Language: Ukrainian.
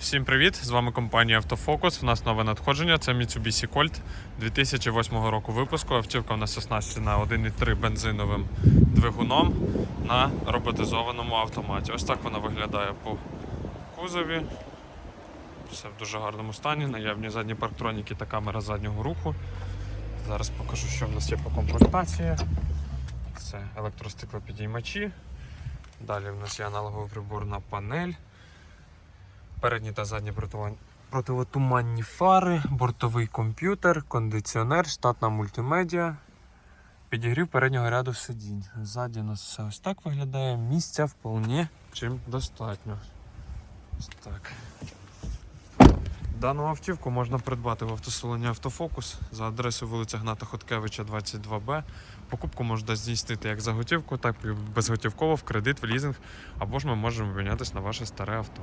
Всім привіт! З вами компанія Автофокус. У нас нове надходження. Це Mitsubishi Colt 2008 року випуску. Автівка у нас оснащена 1.3 бензиновим двигуном на роботизованому автоматі. Ось так вона виглядає по кузові. Все в дуже гарному стані. Наявні задні парктроніки та камера заднього руху. Зараз покажу, що в нас є по комплектації. Це електростеклопідіймачі. Далі в нас є аналоговий приборна панель. Передні та задні противотуманні фари, бортовий комп'ютер, кондиціонер, штатна мультимедіа, підігрів переднього ряду сидінь. Ззаді у нас все ось так виглядає. Місця вполне чим достатньо. Ось так. Дану автівку можна придбати в автосалоні Автофокус за адресою вулиця Гната Хоткевича, 22Б. Покупку можна здійснити як за готівку, так і безготівково в кредит, в лізинг, або ж ми можемо обмінятися на ваше старе авто.